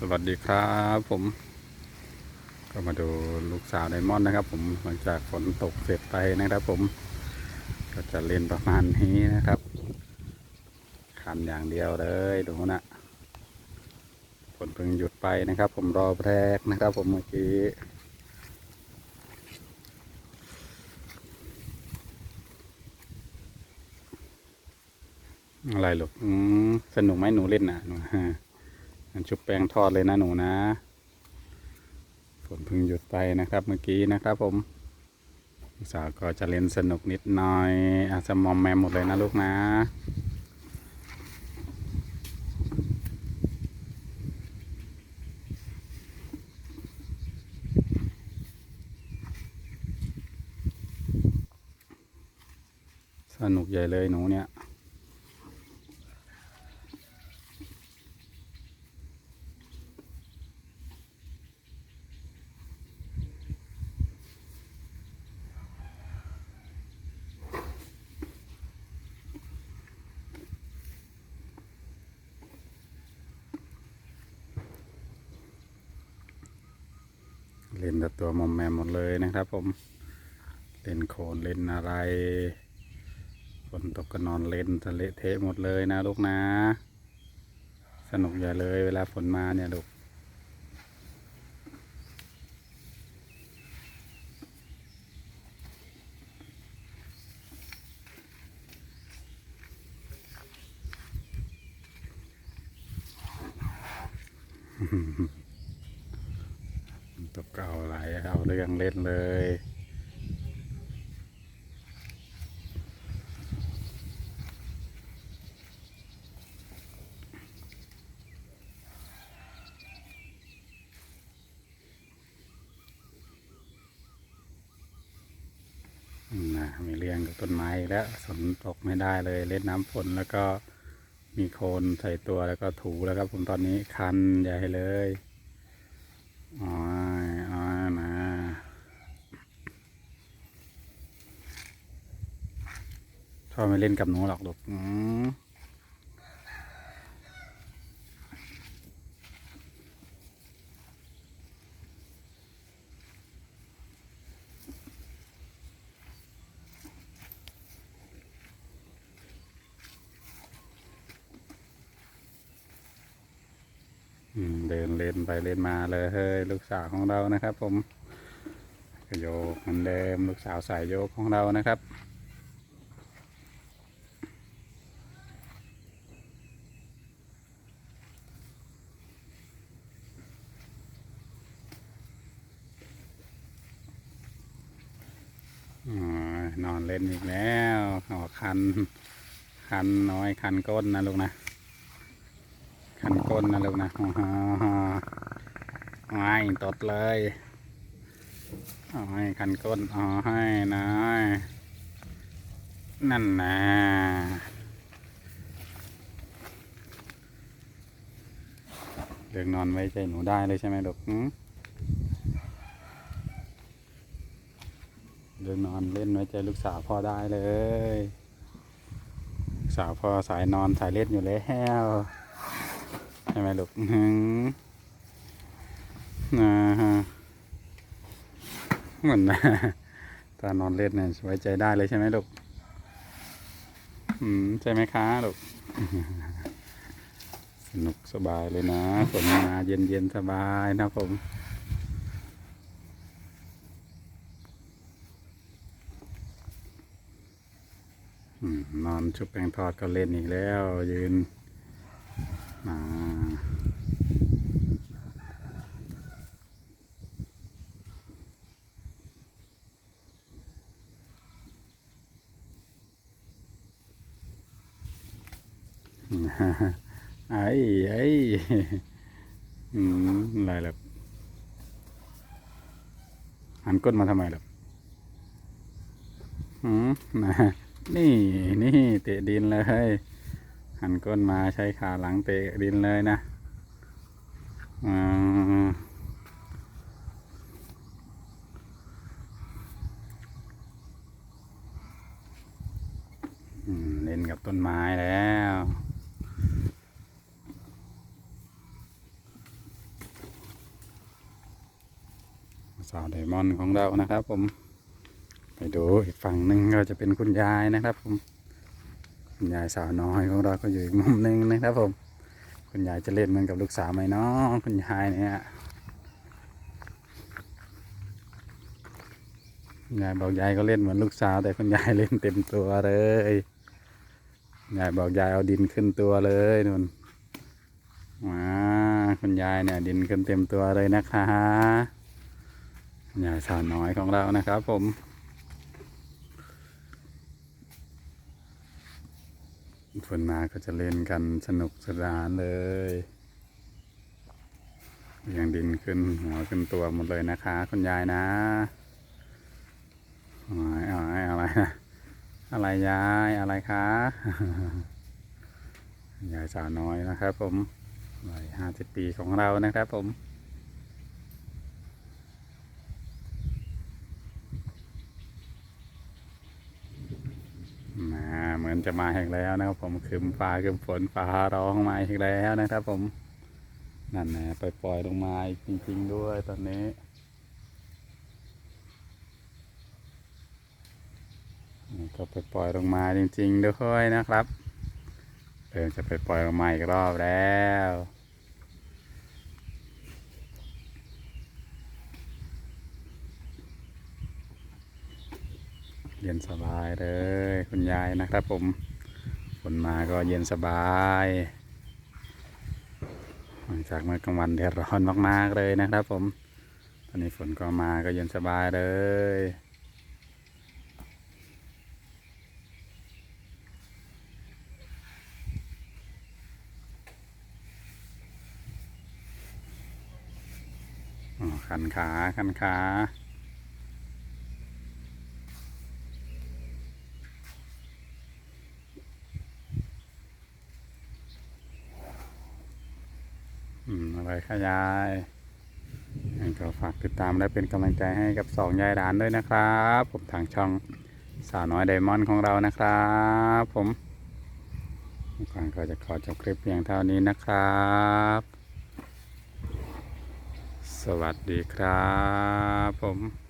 สวัสดีครับผม ก็มาดูลูกสาวไดมอนด์นะครับ ผมหลังจากฝนตกเสร็จไปนะครับ ผม ก็จะเล่นประมาณนี้นะครับคันอย่างเดียวเลยดูนะฝนเพิ่งหยุดไปนะครับ ผมรอแรกนะครับ ผมเมื่อกี้อะไรลูกอสนุกไหมหนูเล่นน่ะหนูฮะ ชุบแป้งทอดเลยนะหนูนะฝนเพิ่งหยุดไปนะครับเมื่อกี้นะครับผมสาวก็จะเล่นสนุกนิดหน่อยอาจจะมอมแมมหมดเลยนะลูกนะสนุกใหญ่เลยหนูเนี่ย เล่น แต่ตัวมอมแมมหมดเลยนะครับผม เล่นโคลนเล่นอะไรฝนตกก็นอนเล่นทะเลเทะหมดเลยนะลูกนะ สนุกใหญ่เลยเวลาฝนมาเนี่ยลูกตกก็เอาอะไร เรื่องเล่นเลย นะมีเรื่องกับต้นไม้แล้วฝนตกไม่ได้เลยเล่นน้ำฝนแล้วก็มีโคลนใส่ตัวแล้วก็ถูแล้วครับผมตอนนี้คันใหญ่เลย อ๋ออยนะ ชอบไม่เล่นกับหนูหรอกลูกอืมอืมเดินเล่นไปเล่นมาเลยเฮ้ยลูกสาวของเรานะครับ ผมก็โยกเหมือนเดิมลูกสาวสายโยกของเรานะครับ นอนเล่นอีกแล้วอ๋อคัน คันน้อยคันก้นนะลูกนะ คันก้นนะลูกนะอ๋อไม่ตดเลยอ๋อให้คันก้นอ๋อให้นะนั่นนะเรื่องนอนไว้ใจหนูได้เลยใช่ไหมลูก หืมเดินนอนเล่นไว้ใจลูกสาวพ่อได้เลยลูกสาวพ่อสายนอนสายเล่นอยู่แล้วใช่ไหมลูกอื้อหือนะฮะเหมือนนะตอนนอนเล่นเนี่ยไว้ใจได้เลยใช่ไหมลูกอืมใช่ไหมคะลูกสนุกสบายเลยนะฝนมาเย็นเย็นสบายนะผม นอนชุบแป้งทอดก็เล่นอีกแล้ว ยืนมาไอ้ไอ้อืมอะไรล่ะหันก้นมาทำไมล่ะหืมนะ นี่นี่เตะดินเลย หันก้นมาใช้ขาหลังเตะดินเลยนะอ่าเล่นกับต้นไม้แล้ว สาวเดมอนของเรานะครับผม ไปดูอีกฝั่งหนึ่งก็จะเป็นคุณยายนะครับผมคุณยายสาวน้อยของเราก็อยู่อีกมุมหนึ่งนะครับผม คุณยายจะเล่นเหมือนกับลูกสาวไหมเนาะคุณยายเนี่ยยายบอกยายก็เล่นเหมือนลูกสาว แต่คุณยายเล่นเต็มตัวเลยยายบอกยายเอาดินขึ้นตัวเลยนุ่นมาคุณยายเนี่ยดินขึ้นเต็มตัวเลยนะคะยายสาวน้อยของเรานะครับผม ฝนมาก็จะเล่นกันสนุกสนานเลยยังดินขึ้นหัวขึ้นตัวหมดเลยนะคะคุณยายนะอะไรอะไรอะไรนะอะไรยายอะไรคะยายสาวน้อยนะครับผมวัยห้าสิบปีของเรานะครับผม มาเหมือนจะมาอีกแล้วนะครับ ผมคืมฟ้าคืมฝนฟ้าร้องมาอีกแล้วนะครับ ผมนั่นนะปปล่อยลงมาจริง ๆ ด้วยตอนนี้นี่ก็ไปปล่อยลงมาจริง ๆ ด้วยนะครับเริ่มจะไปปล่อยลงมาอีกรอบแล้ว เย็นสบายเลย คุณยายนะครับผมฝนมาก็เย็นสบายหลังจากเมื่อกลางวันแดดร้อนมากๆเลยนะครับผม ตอนนี้ฝนก็มาก็เย็นสบายเลยขันขาขันขา เลยค่ะไรขยายก็ฝากติดตามและเป็นกำลังใจให้กับสองยายหลานด้วยนะครับผมทางช่องสาวน้อยไดมอนด์ของเรานะครับ ผมก่อนก็จะขอจบคลิปเพียงเท่านี้นะครับ สวัสดีครับผม